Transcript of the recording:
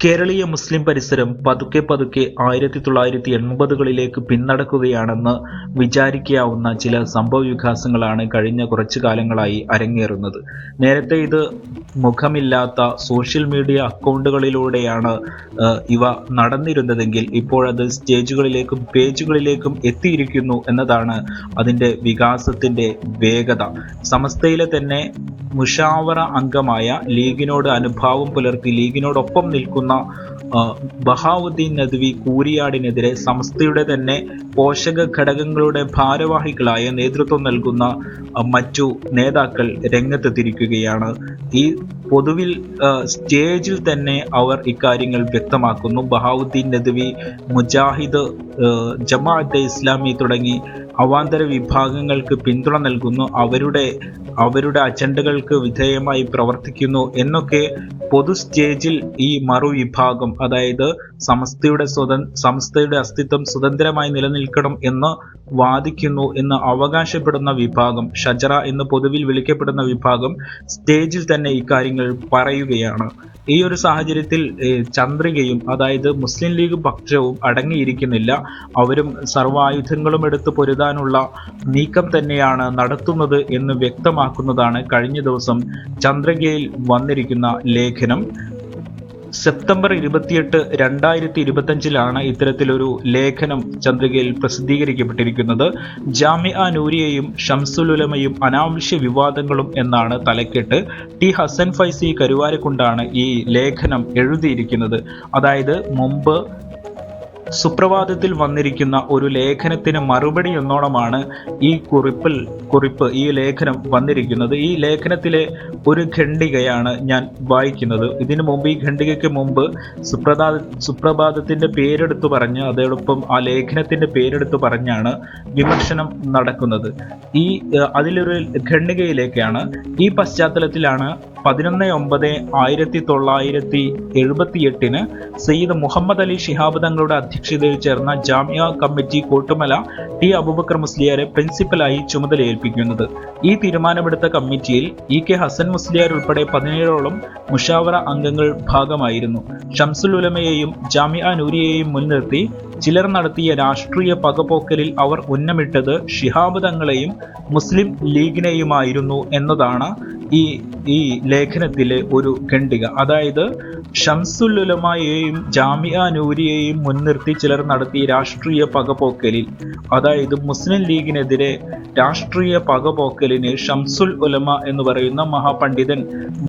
കേരളീയ മുസ്ലിം പരിസരം പതുക്കെ പതുക്കെ ആയിരത്തി തൊള്ളായിരത്തി എൺപതുകളിലേക്ക് പിന്നടക്കുകയാണെന്ന് വിചാരിക്കാവുന്ന ചില സംഭവവികാസങ്ങളാണ് കഴിഞ്ഞ കുറച്ചു കാലങ്ങളായി അരങ്ങേറുന്നത്. നേരത്തെ ഇത് മുഖമില്ലാത്ത സോഷ്യൽ മീഡിയ അക്കൗണ്ടുകളിലൂടെയാണ് ഇവ നടന്നിരുന്നതെങ്കിൽ ഇപ്പോഴത് സ്റ്റേജുകളിലേക്കും പേജുകളിലേക്കും എത്തിയിരിക്കുന്നു എന്നതാണ് അതിന്റെ വികാസത്തിന്റെ വേഗത. സമസ്തയിലെ തന്നെ മുഷാവറ അംഗമായ ലീഗിനോട് അനുഭാവം പുലർത്തി ലീഗിനോടൊപ്പം നിൽക്കുന്ന ബഹാവുദ്ദീൻ നദ്വി കൂരിയാടിനെതിരെ സംസ്ഥയുടെ തന്നെ പോഷക ഘടകങ്ങളുടെ ഭാരവാഹികളായ നേതൃത്വം നൽകുന്ന മറ്റു നേതാക്കൾ രംഗത്തെത്തിരിക്കുകയാണ് ഈ പൊതുവിൽ സ്റ്റേജിൽ തന്നെ അവർ ഇക്കാര്യങ്ങൾ വ്യക്തമാക്കുന്നു. ബഹാവുദ്ദീൻ നദ്വി മുജാഹിദ് ജമാഅത്തെ ഇസ്ലാമി തുടങ്ങി അവാന്തര വിഭാഗങ്ങൾക്ക് പിന്തുണ നൽകുന്നു. അവരുടെ അവരുടെ അജണ്ടകൾക്ക് വിധേയമായി പ്രവർത്തിക്കുന്നു എന്നൊക്കെ പൊതു സ്റ്റേജിൽ ഈ മറുവിഭാഗം അതായത് സമസ്തയുടെ സ്വതൻ സംസ്ഥയുടെ അസ്തിത്വം സ്വതന്ത്രമായി നിലനിൽക്കണം എന്ന് വാദിക്കുന്നു എന്ന് അവകാശപ്പെടുന്ന വിഭാഗം ഷജറ എന്ന് പൊതുവിൽ വിളിക്കപ്പെടുന്ന വിഭാഗം സ്റ്റേജിൽ തന്നെ ഇക്കാര്യങ്ങൾ പറയുകയാണ്. ഈ ഒരു സാഹചര്യത്തിൽ ചന്ദ്രികയും അതായത് മുസ്ലിം ലീഗ് പക്ഷവും അടങ്ങിയിരിക്കുന്നില്ല. അവരും സർവായുധങ്ങളും എടുത്ത് പൊരുതാനുള്ള നീക്കം തന്നെയാണ് നടത്തുന്നത് എന്ന് വ്യക്തമാക്കുന്നതാണ് കഴിഞ്ഞ ദിവസം ചന്ദ്രികയിൽ വന്നിരിക്കുന്ന ലേഖനം. സെപ്റ്റംബർ ഇരുപത്തിയെട്ട് രണ്ടായിരത്തി ഇരുപത്തഞ്ചിലാണ് ഇത്തരത്തിലൊരു ലേഖനം ചന്ദ്രികയിൽ പ്രസിദ്ധീകരിക്കപ്പെട്ടിരിക്കുന്നത്. ജാമിഅ നൂരിയയും ഷംസുലുലമയും അനാവശ്യ വിവാദങ്ങളും എന്നാണ് തലക്കെട്ട്. ടി ഹസൻ ഫൈസി കരുവാരക്കുണ്ടാണ് ഈ ലേഖനം എഴുതിയിരിക്കുന്നത്. അതായത് മുമ്പ് സുപ്രഭാതത്തിൽ വന്നിരിക്കുന്ന ഒരു ലേഖനത്തിന് മറുപടി എന്നോണമാണ് ഈ കുറിപ്പിൽ കുറിപ്പ് ഈ ലേഖനം വന്നിരിക്കുന്നത്. ഈ ലേഖനത്തിലെ ഒരു ഖണ്ഡികയാണ് ഞാൻ വായിക്കുന്നത്. ഇതിനു മുമ്പ് ഈ ഖണ്ഡികയ്ക്ക് മുമ്പ് സുപ്രഭാത സുപ്രഭാതത്തിന്റെ പേരെടുത്തു പറഞ്ഞ് അതോടൊപ്പം ആ ലേഖനത്തിന്റെ പേരെടുത്തു പറഞ്ഞാണ് വിമർശനം നടക്കുന്നത്. ഈ അതിലൊരു ഖണ്ഡികയിലേക്കാണ്. ഈ പശ്ചാത്തലത്തിലാണ് പതിനൊന്ന് ഒമ്പത് ആയിരത്തി തൊള്ളായിരത്തി എഴുപത്തി എട്ടിന് സയ്യിദ് മുഹമ്മദ് അലി ശിഹാബ് തങ്ങളുടെ അധ്യക്ഷതയിൽ ചേർന്ന ജാമ്യ കമ്മിറ്റി കോട്ടുമല ടി അബൂബക്കർ മുസ്ലിയാരെ പ്രിൻസിപ്പലായി ചുമതലയേൽപ്പിക്കുന്നത്. ഈ തീരുമാനമെടുത്ത കമ്മിറ്റിയിൽ ഇ കെ ഹസൻ മുസ്ലിയാർ ഉൾപ്പെടെ പതിനേഴോളം മുഷാവറ അംഗങ്ങൾ ഭാഗമായിരുന്നു. ഷംസുൽ ഉലമയെയും ജാമ്യ നൂരിയെയും മുൻനിർത്തി ചിലർ നടത്തിയ രാഷ്ട്രീയ പകപോക്കലിൽ അവർ ഉന്നമിട്ടത് ഷിഹാബ് തങ്ങളെയും മുസ്ലിം ലീഗിനെയുമായിരുന്നു എന്നതാണ് ഈ ഈ ലേഖനത്തിലെ ഒരു ഖണ്ഡിക. അതായത് ഷംസുൽ ഉലമയെയും ജാമിയ നൂരിയെയും മുൻനിർത്തി ചിലർ നടത്തിയ രാഷ്ട്രീയ പകപോക്കലിൽ അതായത് മുസ്ലിം ലീഗിനെതിരെ രാഷ്ട്രീയ പകപോക്കലിന് ഷംസുൽ ഉലമ എന്ന് പറയുന്ന മഹാപണ്ഡിതൻ